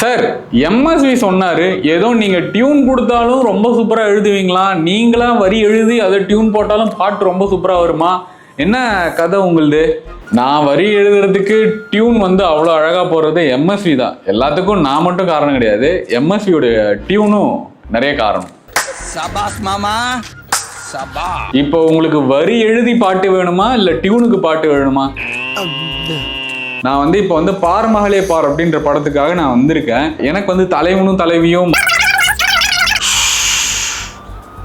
Sir MSV சொன்னாரு. ஏதோ நீங்க டியூன் கொடுத்தாலும் ரொம்ப சூப்பரா எழுதுவீங்களா? நீங்களா வரி எழுதி அதை டியூன் போட்டாலும் பாட்டு ரொம்ப சூப்பரா வருமா? என்ன கதை உங்களுது? நான் வரி எழுதுறதுக்கு டியூன் வந்து அவ்வளோ அழகா போறது எம்எஸ்வி தான். எல்லாத்துக்கும் நான் மட்டும் காரணம் கிடையாது. எம்எஸ்வியோட டியூனும் நிறைய காரணம். சபாஸ் மாமா. சபா. இப்போ உங்களுக்கு வரி எழுதி பாட்டு வேணுமா? இல்ல டியூனுக்கு பாட்டு வேணுமா? நான் வந்து இப்போ வந்து பார் மகளே பார் அப்படின்ற படத்துக்காக நான் வந்திருக்கேன். எனக்கு வந்து தலைவனும் தலைவியும்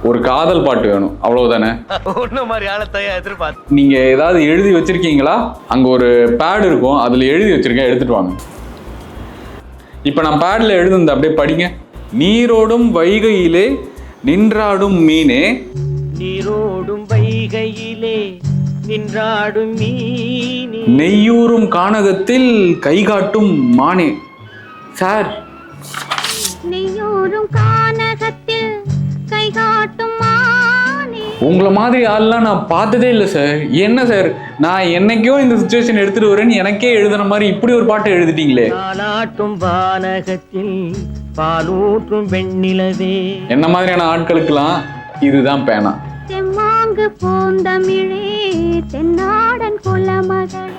ஒரு காதல் பாட்டு வேணும். அவ்வளவுதானே? மாதிரி ஆளத்தையா எதிர்பார்த்து நீங்க ஏதாவது எழுதி வச்சிருக்கீங்களா? அங்க ஒரு பேட் இருக்கும். அதுல எழுதி வச்சிருக்கேன். எடுத்துட்டு வாங்க. இப்போ நான் பேட்ல எழுதுந்த அப்படியே படிங்க. நீரோடும் வைகையிலே நின்றாடும் மீனே. நீரோடும் வைகையிலே நின்றாடும் மீனே. நெய்யூரும் கானகத்தில் கைகாட்டும் மானே. சார். நெய்யோரும் கானகத்தில் கை காட்டும் மானே. உங்களை மாதிரி ஆள்லாம் நான் பார்த்ததே இல்லை சார். என்ன சார்? நான் என்னைக்கோ இந்த சுச்சுவேஷன் எடுத்துட்டு வரேன்னு எனக்கே எழுதுன மாதிரி இப்படி ஒரு பாட்டு எழுதிட்டீங்களே. தாலாட்டும் வானகத்தில் பாலூற்றும் வெண்ணிலவே. என்ன மாதிரியான ஆட்களுக்கெல்லாம் இதுதான் பேனா? தெம்மாங்கு பூந்தமிழே.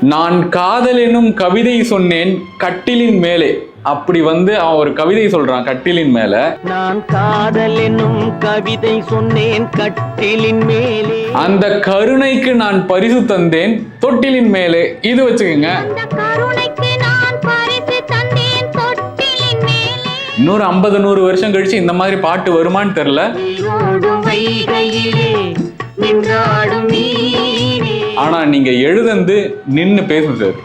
நான் காதல் எனும் கவிதை சொன்னேன் கட்டிலின் மேலே. அப்படி வந்து அவன் ஒரு கவிதை சொல்றான் கட்டிலின் மேல. நான் காதல் என்னும் கவிதை சொன்னேன் கட்டிலின் மேலே. அந்த கருணைக்கு நான் பரிசு தந்தேன் தொட்டிலின் மேலே. இது வச்சுக்கோங்க. அந்த கருணைக்கு நான் பரிசு தந்தேன் தொட்டிலின் மேலே. இன்னொரு ஐம்பது நூறு வருஷம் கழிச்சு இந்த மாதிரி பாட்டு வருமான்னு தெரியல. மீனே ஆனா நீங்க எழுதந்து நின்னு பேசும் சார்